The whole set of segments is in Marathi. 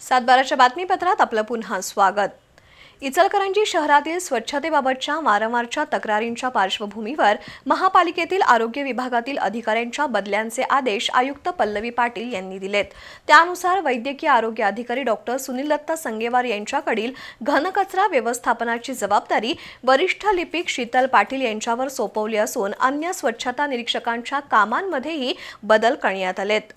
सातबाराच्या बातमीपत्रात आपलं पुन्हा स्वागत. इचलकरंजी शहरातील स्वच्छतेबाबतच्या वारंवारच्या तक्रारींच्या पार्श्वभूमीवर महापालिकेतील आरोग्य विभागातील अधिकाऱ्यांच्या बदल्यांचे आदेश आयुक्त पल्लवी पाटील यांनी दिलेत. त्यानुसार वैद्यकीय आरोग्य अधिकारी डॉक्टर सुनील दत्ता संगेवार यांच्याकडील घनकचरा व्यवस्थापनाची जबाबदारी वरिष्ठ लिपिक शीतल पाटील यांच्यावर सोपवली असून अन्य स्वच्छता निरीक्षकांच्या कामांमध्येही बदल करण्यात आलेत.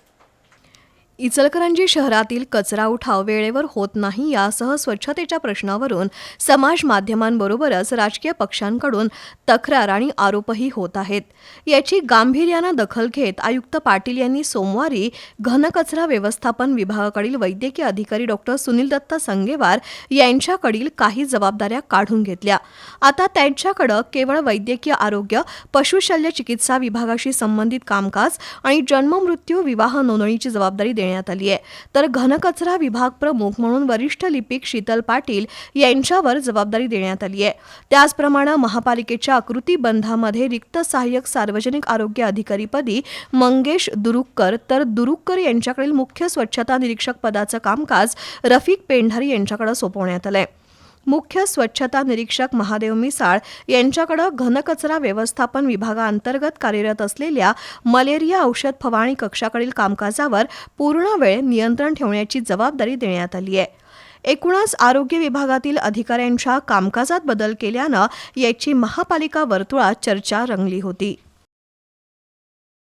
इचलकरंजी शहरातील कचरा उठाव वेळेवर होत नाही यासह स्वच्छतेच्या प्रश्नावरून समाज माध्यमांबरोबरच राजकीय पक्षांकडून तक्रार आणि आरोपही होत आहेत. याची गांभीर्यानं दखल घेत आयुक्त पाटील यांनी सोमवारी घनकचरा व्यवस्थापन विभागाकडील वैद्यकीय अधिकारी डॉक्टर सुनील दत्त संगेवार यांच्याकडील काही जबाबदाऱ्या काढून घेतल्या. आता त्यांच्याकडं केवळ वैद्यकीय आरोग्य पशुशल्य चिकित्सा विभागाशी संबंधित कामकाज आणि जन्ममृत्यू विवाह नोंदणीची जबाबदारी देण्यात आली आहे. तर घनकचरा विभाग प्रमुख म्हणून वरिष्ठ लिपिक शीतल पाटील यांच्यावर जबाबदारी देण्यात आली आहे. त्याचप्रमाणे महापालिकेच्या आकृतीबंधामध्ये रिक्त सहाय्यक सार्वजनिक आरोग्य अधिकारीपदी मंगेश दुरुक्कर तर दुरुक्कर यांच्याकडील मुख्य स्वच्छता निरीक्षक पदाचं कामकाज रफिक पेंढारी यांच्याकडे सोपवण्यात आलंय. मुख्य स्वच्छता निरीक्षक महादेव मिसाळ यांच्याकडे घनकचरा व्यवस्थापन विभागाअंतर्गत कार्यरत असलेल्या मलेरिया औषध फवारणी कक्षाकडील कामकाजावर पूर्ण वेळ नियंत्रण ठेवण्याची जबाबदारी देण्यात आली आहे. एकूणच आरोग्य विभागातील अधिकाऱ्यांच्या कामकाजात बदल केल्यानं याची महापालिका वर्तुळात चर्चा रंगली होती.